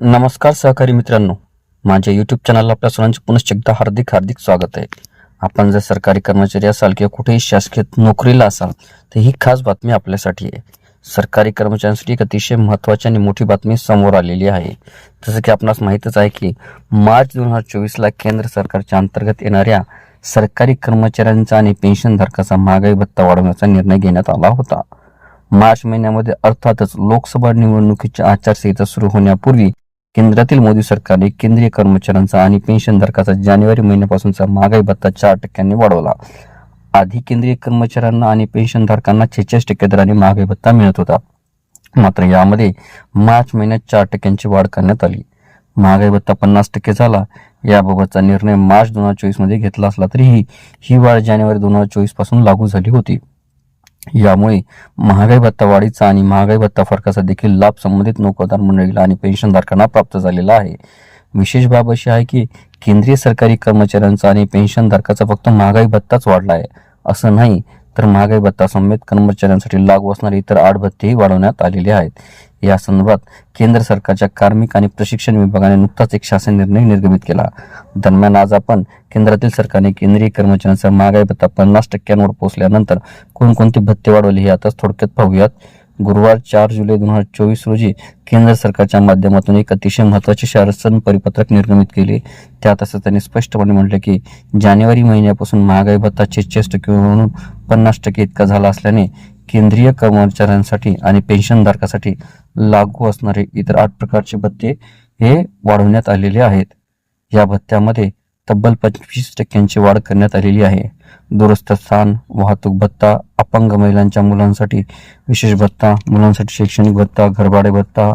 नमस्कार सहकारी मित्रांनो. माझ्या यूट्यूब चॅनलला आपल्या सर्वांचे पुनश्च एकदा हार्दिक हार्दिक स्वागत आहे. आपण जर सरकारी कर्मचारी असाल किंवा कुठेही शासकीय नोकरीला असाल तर ही खास बातमी आपल्यासाठी आहे. सरकारी कर्मचाऱ्यांसाठी एक अतिशय महत्त्वाची आणि मोठी बातमी समोर आलेली आहे. जसं की आपणास माहीतच आहे की मार्च दोन हजार चोवीसला केंद्र सरकारच्या अंतर्गत येणाऱ्या सरकारी कर्मचाऱ्यांचा आणि पेन्शनधारकाचा महागाई भत्ता वाढवण्याचा निर्णय घेण्यात आला होता. मार्च महिन्यामध्ये अर्थातच लोकसभा निवडणुकीची आचारसंहिता सुरू होण्यापूर्वी केंद्रातील मोदी सरकारने केंद्रीय कर्मचाऱ्यांचा आणि पेन्शनधारकाचा जानेवारी महिन्यापासूनचा महागाई भत्ता चार टक्क्यांनी वाढवला. आधी केंद्रीय कर्मचाऱ्यांना आणि पेन्शनधारकांना छेचाळीस टक्के दराने महागाई भत्ता मिळत होता. मात्र यामध्ये मार्च महिन्यात चार टक्क्यांची वाढ करण्यात आली. महागाई भत्ता पन्नास टक्के झाला. याबाबतचा निर्णय मार्च दोन हजार चोवीसमध्ये घेतला असला तरीही ही वाढ जानेवारी दोन हजार चोवीसपासून लागू झाली होती. यामुळे महागाई भत्ता वाढीचा आणि महागाई भत्ता फरकाचा देखील लाभ संबंधित नोकरदार मंडळीला आणि पेन्शनधारकांना प्राप्त झालेला आहे. विशेष बाब अशी आहे की केंद्रीय सरकारी कर्मचाऱ्यांचा आणि पेन्शनधारकाचा फक्त महागाई भत्ताच वाढला आहे असं नाही तर महागाई भत्ता समेत कर्मचाऱ्यांसाठी लागू असणारी इतर आठ भत्तेही वाढवण्यात आलेले आहेत. या संदर्भात केंद्र सरकारच्या कार्मिक आणि प्रशिक्षण विभागाने नुकताच एक शासन निर्णय निर्गमित केला. दरम्यान आज आपण केंद्रातील सरकारने केंद्रीय कर्मचाऱ्यांचा महागाई भत्ता पन्नास टक्क्यांवर पोहोचल्यानंतर कोणकोणते भत्ते वाढवले हे आता थोडक्यात पाहूयात. गुरुवार चार जुलै दोन हजार चोवीस रोजी केंद्र सरकारच्या माध्यमातून एक अतिशय महत्त्वाचे शासन परिपत्रक निर्गमित केले. त्यात असं त्यांनी स्पष्टपणे म्हटले की जानेवारी महिन्यापासून महागाई भत्ता छेचाळीस टक्के म्हणून पन्नास टक्के इतका झाला असल्याने केंद्रीय कर्मचाऱ्यांसाठी आणि पेन्शनधारकासाठी लागू असणारे इतर आठ प्रकारचे भत्ते हे वाढवण्यात आलेले आहेत. या भत्त्यामध्ये तब्बल पंचवीस टक्क्यांची वाढ करण्यात आलेली आहे. दुरुस्त स्थान वाहतूक भत्ता अपंग महिलांच्या मुलांसाठी विशेष भत्ता मुलांसाठी शैक्षणिक भत्ता घरभाडे भत्ता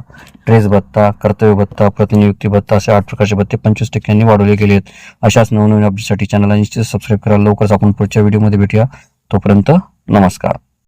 ड्रेस भत्ता कर्तव्य भत्ता प्रतिनियुक्ती भत्ता असे आठ प्रकारचे भत्ते पंचवीस टक्क्यांनी वाढवले गेले आहेत अशाच नवनवीन अपडेटसाठी चॅनलला निश्चित सबस्क्राईब करा. लवकरच आपण पुढच्या व्हिडिओमध्ये भेटूया. तोपर्यंत नमस्कार.